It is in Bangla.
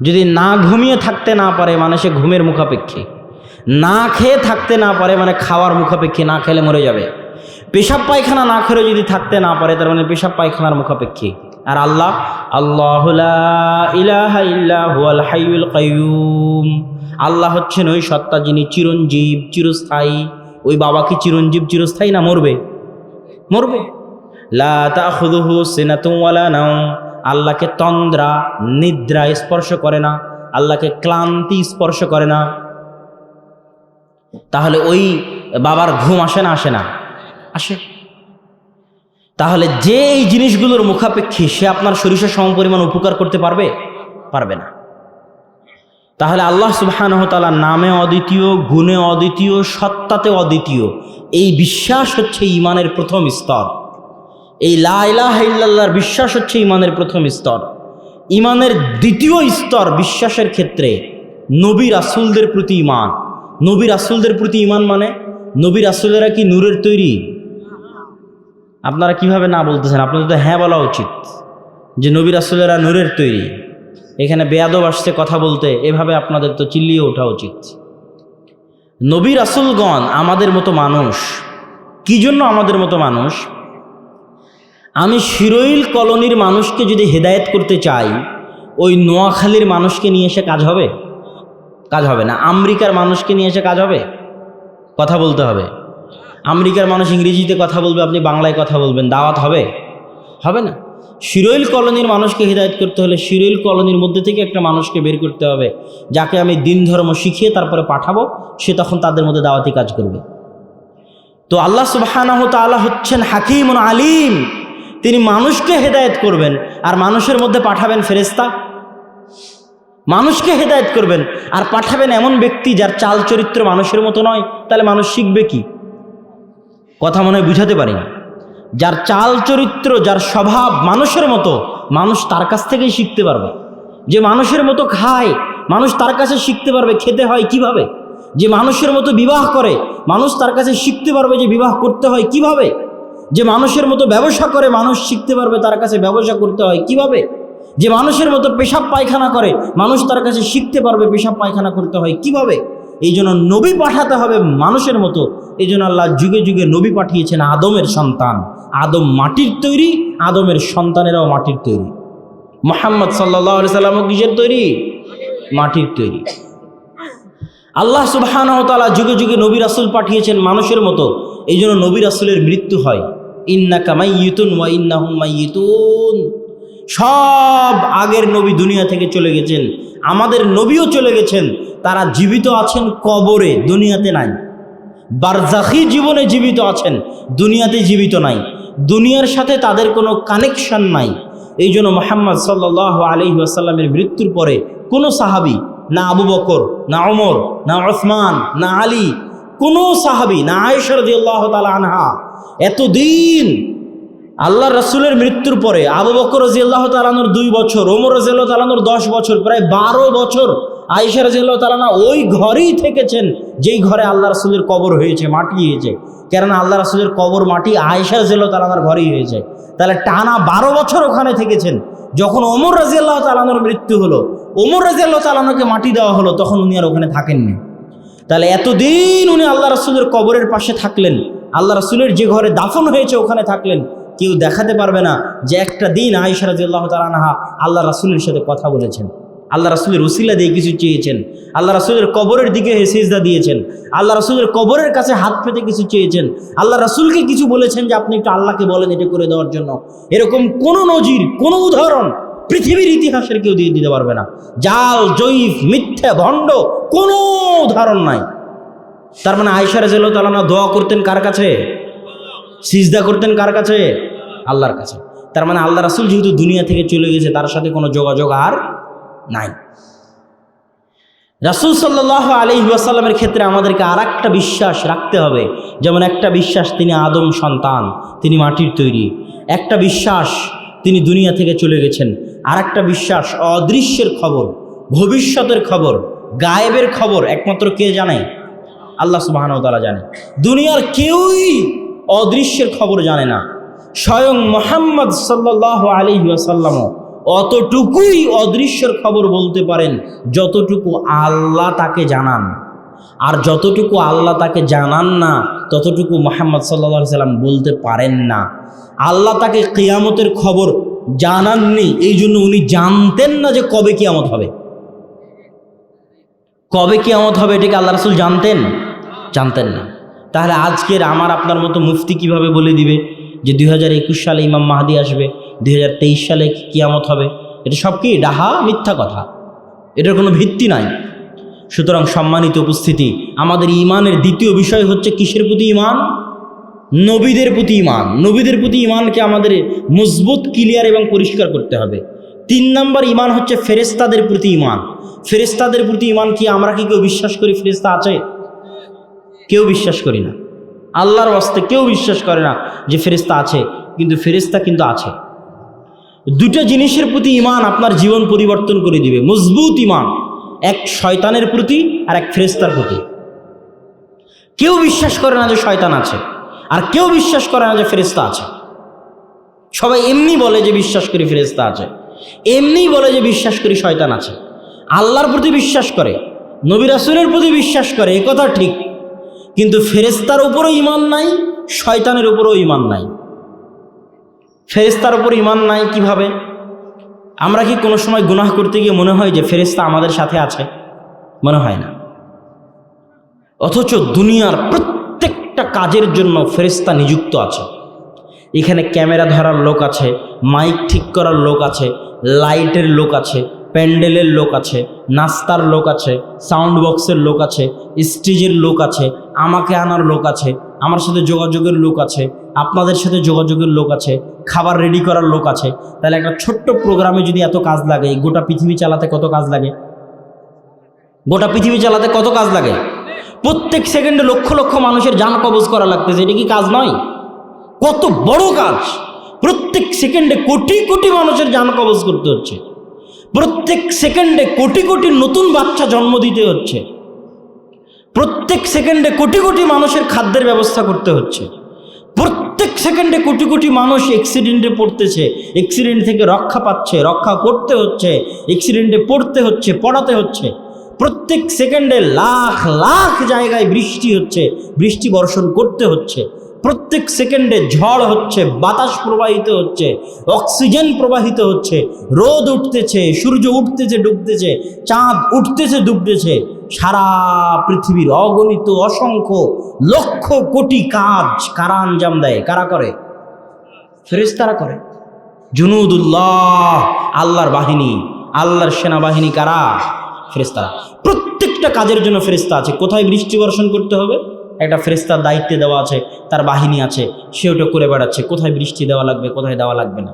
যদি না ঘুমিয়ে থাকতে না পারে মানে সে ঘুমের মুখাপেক্ষী। না খেয়ে থাকতে না পারে মানে খাওয়ার মুখাপেক্ষী, না খেলে মরে যাবে। পেশাব পায়খানা না খেলে যদি থাকতে না পারে, তার মানে পেশাব পায়খানার মুখাপেক্ষী। আর আল্লাহ আল্লাহ লা ইলাহা ইল্লা হুয়াল আল্লাহ হচ্ছেন ওই সত্তা যিনি চিরঞ্জীব, চিরস্থায়ী। ওই বাবা কি চিরঞ্জীব, চিরস্থায়ী না মরবে? মরবে। লা তাখুযুহু সিনাতুন ওয়ালা নাওম। আল্লাহকে তন্দ্রা, নিদ্রা স্পর্শ করে না, আল্লাহকে ক্লান্তি স্পর্শ করে না। তাহলে ওই বাবার ঘুম আসে না আসে না? আসে। তাহলে যে এই জিনিসগুলোর মুখাপেক্ষী, সে আপনার শরীরের সমপরিমাণ উপকার করতে পারবে? পারবে না। তাহলে আল্লাহ সুবাহানহতালা নামে অদ্বিতীয়, গুণে অদ্বিতীয়, সত্তাতে অদ্বিতীয়, এই বিশ্বাস হচ্ছে ইমানের প্রথম স্তর। এই লাইলাহ ইল্লাল্লাহর বিশ্বাস হচ্ছে ইমানের প্রথম স্তর। ইমানের দ্বিতীয় স্তর বিশ্বাসের ক্ষেত্রে নবী রাসুলদের প্রতি ইমান নবী রাসুলদের প্রতি ইমান মানে? নবী রাসুলেরা কি নূরের তৈরি? আপনারা কীভাবে না বলতেছেন? আপনাদের তো হ্যাঁ বলা উচিত যে নবী রাসুলেরা নূরের তৈরি। এখানে বেয়াদব আসছে কথা বলতে, এভাবে আপনাদের তো চিল্লিয়ে ওঠা উচিত। নবী রাসুলগণ আমাদের মতো মানুষ। কি জন্য আমাদের মতো মানুষ? আমি শিরোইল কলোনির মানুষকে যদি হেদায়েত করতে চাই, ওই নোয়াখালীর মানুষকে নিয়ে এসে কাজ হবে? কাজ হবে না। আমেরিকার মানুষকে নিয়ে এসে কাজ হবে? কথা বলতে হবে। আমেরিকার মানুষ ইংরেজিতে কথা বলবে, আপনি বাংলায় কথা বলবেন, দাওয়াত হবে? হবে না। শিরোইল কলোনির মানুষকে হৃদায়ত করতে হলে শিরোইল কলোনির মধ্যে থেকে একটা মানুষকে বের করতে হবে, যাকে আমি দিন ধর্ম শিখিয়ে তারপরে পাঠাবো, সে তখন তাদের মধ্যে দাওয়াতি কাজ করবে। তো আল্লাহ তাআলা হচ্ছেন হাকিম আলিম। তিনি মানুষকে হেদায়েত করবেন আর মানুষের মধ্যে পাঠাবেন ফেরেস্তা মানুষকে হেদায়েত করবেন আর পাঠাবেন এমন ব্যক্তি যার চাল চরিত্র মানুষের মতো নয়, তাহলে মানুষ শিখবে কি? কথা মনে হয় বুঝাতে পারি না। যার চাল চরিত্র, যার স্বভাব মানুষের মতো, মানুষ তার কাছ থেকেই শিখতে পারবে। যে মানুষের মতো খায়, মানুষ তার কাছে শিখতে পারবে খেতে হয় কীভাবে? যে মানুষের মতো বিবাহ করে, মানুষ তার কাছে শিখতে পারবে যে বিবাহ করতে হয় কীভাবে? যে মানুষের মতো ব্যবসা করে মানুষ শিখতে পারবে, তার কাছে ব্যবসা করতে হয়। কীভাবে? যে মানুষের মতো পেশাব পায়খানা করে, মানুষ তার কাছে শিখতে পারবে, পেশাব পায়খানা করতে হয়। কীভাবে? এই জন্য নবী পাঠাতে হবে মানুষের মতো। এই জন্য আল্লাহ যুগে যুগে নবী পাঠিয়েছেন আদমের সন্তান। আদম মাটির তৈরি, আদমের সন্তানেরাও মাটির তৈরি। মোহাম্মদ সাল্লাহ সাল্লামও কিসের তৈরি? মাটির তৈরি। আল্লাহ সুবাহান তালা যুগে যুগে নবী রাসুল পাঠিয়েছেন মানুষের মতো। এই জন্য নবী রাসুলের মৃত্যু হয়। ইন্না কামাইয়ুতুন ওয়া ইন্নাহুম মাইয়িতুন। সব আগের নবী দুনিয়া থেকে চলে গেছেন, আমাদের নবীও চলে গেছেন, তারা জীবিত আছেন কবরে, দুনিয়াতে নাই। বারজাখি জীবনে জীবিত আছেন, দুনিয়াতে জীবিত নাই। দুনিয়ার সাথে তাদের কোনো কানেকশন নাই। এই জন্য মোহাম্মদ সাল্লাহ আলি আসাল্লামের মৃত্যুর পরে কোনো সাহাবি, না আবু বকর, না ওমর না ওসমান না আলী, কোনো সাহাবি, না আয়েশর দিল্লাহ তালা আনহা এতদিন আল্লাহ রসুলের মৃত্যুর পরে আবু বকর রাজিয়াল্লাহ তালানোর দুই বছর, ওমর রাজিয়াল্লাহ তালানোর দশ বছর, প্রায় বারো বছর আয়েশা রাজিয়াল্লাহ তালানা ওই ঘরেই থেকেছেন যেই ঘরে আল্লাহ রসুলের কবর হয়েছে, মাটি হয়েছে। কেননা আল্লাহ রসুলের কবর, মাটি আয়েশা রাজিয়াল্লাহ তালানার ঘরেই হয়েছে। তাহলে টানা বারো বছর ওখানে থেকেছেন। যখন ওমর রাজিয়াল্লাহ তালানোর মৃত্যু হলো, ওমর রাজিয়াল্লাহ তালানোকে মাটি দেওয়া হলো, তখন উনি আর ওখানে থাকেননি। তাহলে এতদিন উনি আল্লাহ রসুলের কবরের পাশে থাকলেন, আল্লাহ রসুলের যে ঘরে দাফন হয়েছে ওখানে থাকলেন, কেউ দেখাতে পারবে না যে একটা দিন আয়েশা রাজিয়াল্লাহ তালানহা আল্লাহ রাসুলের সাথে কথা বলেছেন। আল্লাহ রাসুলের উসিলা দিয়ে কিছু চেয়েছেন, আল্লাহ রাসুলের কবরের দিকে সেজদা দিয়েছেন, আল্লাহ রাসুলের কবরের কাছে হাত পেতে কিছু চেয়েছেন, আল্লাহ রাসুলকে কিছু বলেছেন যে আপনি একটু আল্লাহকে বলেন এটা করে দেওয়ার জন্য। এরকম কোনো নজির, কোনো উদাহরণ পৃথিবীর ইতিহাসের কেউ দিয়ে দিতে পারবে না। জাল, জয়ীফ, মিথ্যা, ভণ্ড, কোনো উদাহরণ নাই। তার মানে আয়সা রাজেল তালানা দোয়া করতেন কার কাছে? সিজদা করতেন কার কাছে? আল্লাহর কাছে। তার মানে আল্লাহ রাসুল যেহেতু দুনিয়া থেকে চলে গেছে, তার সাথে কোনো যোগাযোগ আর নাই। রাসুল সাল্লাহ আলি ওয়াসাল্লামের ক্ষেত্রে আমাদেরকে আর একটা বিশ্বাস রাখতে হবে। যেমন একটা বিশ্বাস, তিনি আদম সন্তান, তিনি মাটির তৈরি। একটা বিশ্বাস, তিনি দুনিয়া থেকে চলে গেছেন। আর একটা বিশ্বাস, অদৃশ্যের খবর, ভবিষ্যতের খবর, গায়েবের খবর, একমাত্র কে জানে? আল্লাহ সুবাহানও তারা জানে। দুনিয়ার কেউই অদৃশ্যের খবর জানে না। স্বয়ং মোহাম্মদ সাল্লাহ আলী ওয়াসাল্লামও অতটুকুই অদৃশ্যের খবর বলতে পারেন যতটুকু আল্লাহ তাকে জানান। আর যতটুকু আল্লাহ তাকে জানান না, ততটুকু মোহাম্মদ সাল্লা সাল্লাম বলতে পারেন না। আল্লাহ তাকে কেয়ামতের খবর জানাননি এই জন্য উনি জানতেন না যে কবে কিয়ামত হবে। কবে কিয়ামত হবে এটাকে আল্লাহ রসুল জানতেন? জানতেন না। তাহলে আজকের আমার আপনার মতো মুফতি কীভাবে বলে দিবে যে দুই হাজার একুশ সালে ইমাম মাহাদি আসবে, দুই হাজার তেইশ সালে কিয়ামত হবে? এটা সব কি ডাহা, মিথ্যা কথা? এটার কোনো ভিত্তি নাই। সুতরাং সম্মানিত উপস্থিতি, আমাদের ইমানের দ্বিতীয় বিষয় হচ্ছে কিসের প্রতি ইমান? নবীদের প্রতি ইমান নবীদের প্রতি ইমানকে আমাদের মজবুত, ক্লিয়ার এবং পরিষ্কার করতে হবে। তিন নম্বর ইমান হচ্ছে ফেরেস্তাদের প্রতি ইমান ফেরেস্তাদের প্রতি ইমান কি আমরা কি কেউ বিশ্বাস করি? ফেরেস্তা আছে? কেউ বিশ্বাস করি না। আল্লাহর বাস্তে কেউ বিশ্বাস করে না যে ফেরেস্তা আছে, কিন্তু ফেরেস্তা কিন্তু আছে। দুটো জিনিসের প্রতি ইমান আপনার জীবন পরিবর্তন করে দিবে। মজবুত ইমান এক শয়তানের প্রতি আর এক ফেরেস্তার প্রতি। কেউ বিশ্বাস করে না যে শয়তান আছে। আর কেউ বিশ্বাস করে না যে ফেরেস্তা আছে। সবাই এমনি বলে যে বিশ্বাস করি ফেরেস্তা আছে। এমনি বলে যে বিশ্বাস করি শয়তান আছে। আল্লাহর প্রতি বিশ্বাস করে, নবী রাসুলের প্রতি বিশ্বাস করে, এ কথা ঠিক। কিন্তু ফেরেস্তার উপরও ইমান নাই, শয়তানের উপরও ইমান নাই। ফেরেস্তার উপর ইমান নাই কীভাবে? আমরা কি কোনো সময় গুনাহ করতে গিয়ে মনে হয় যে ফেরেস্তা আমাদের সাথে আছে? মনে হয় না। অথচ দুনিয়ার প্রত্যেকটা কাজের জন্য ফেরেস্তা নিযুক্ত আছে এখানে ক্যামেরা ধরার লোক আছে মাইক ঠিক করার লোক আছে লাইটের লোক আছে প্যান্ডেলের লোক আছে নাস্তার লোক আছে সাউন্ড বক্সের লোক আছে স্টেজের লোক আছে আমাকে আনার লোক আছে আমার সাথে যোগাযোগের লোক আছে আপনাদের সাথে যোগাযোগের লোক আছে খাবার রেডি করার লোক আছে তাহলে একটা ছোট্ট প্রোগ্রামে যদি এত কাজ লাগে গোটা পৃথিবী চালাতে কত কাজ লাগে গোটা পৃথিবী চালাতে কত কাজ লাগে প্রত্যেক সেকেন্ডে লক্ষ লক্ষ মানুষের যান কবজ করা লাগতেছে। এটা কি কাজ নয়? কত বড় কাজ। প্রত্যেক সেকেন্ডে কোটি কোটি মানুষের যান কবজ করতে হচ্ছে। প্রত্যেক সেকেন্ডে কোটি কোটি নতুন বাচ্চা জন্ম দিতে হচ্ছে। প্রত্যেক সেকেন্ডে কোটি কোটি মানুষের খাদ্যের ব্যবস্থা করতে হচ্ছে। প্রত্যেক সেকেন্ডে কোটি কোটি মানুষ অ্যাক্সিডেন্টে পড়তেছে। অ্যাক্সিডেন্ট থেকে রক্ষা পাচ্ছে, রক্ষা করতে হচ্ছে অ্যাক্সিডেন্টে পড়তে হচ্ছে, পড়াতে হচ্ছে। প্রত্যেক সেকেন্ডে লাখ লাখ জায়গায় বৃষ্টি হচ্ছে, বৃষ্টি বর্ষণ করতে হচ্ছে। প্রত্যেক সেকেন্ডে ঝড় হচ্ছে, বাতাস প্রবাহিত হচ্ছে, অক্সিজেন প্রবাহিত হচ্ছে, রোদ উঠতেছে, সূর্য উঠতেছে, ডুবতেছে, চাঁদ উঠতেছে, ডুবতেছে। সারা পৃথিবীর অগণিত, অসংখ্য, লক্ষ কোটি কাজ কারা আঞ্জাম দেয়? কারা করে? ফেরেশতারা করে। জুনুদুল্লাহ, আল্লাহর বাহিনী, আল্লাহর সেনাবাহিনী কারা? ফেরেশতারা। প্রত্যেকটা কাজের জন্য ফেরিস্তা আছে। কোথায় বৃষ্টি বর্ষণ করতে হবে? একটা ফেরেস্তার দায়িত্বে দেওয়া আছে, তার বাহিনী আছে, সে ওটা করে বেড়াচ্ছে। কোথায় বৃষ্টি দেওয়া লাগবে, কোথায় দেওয়া লাগবে না।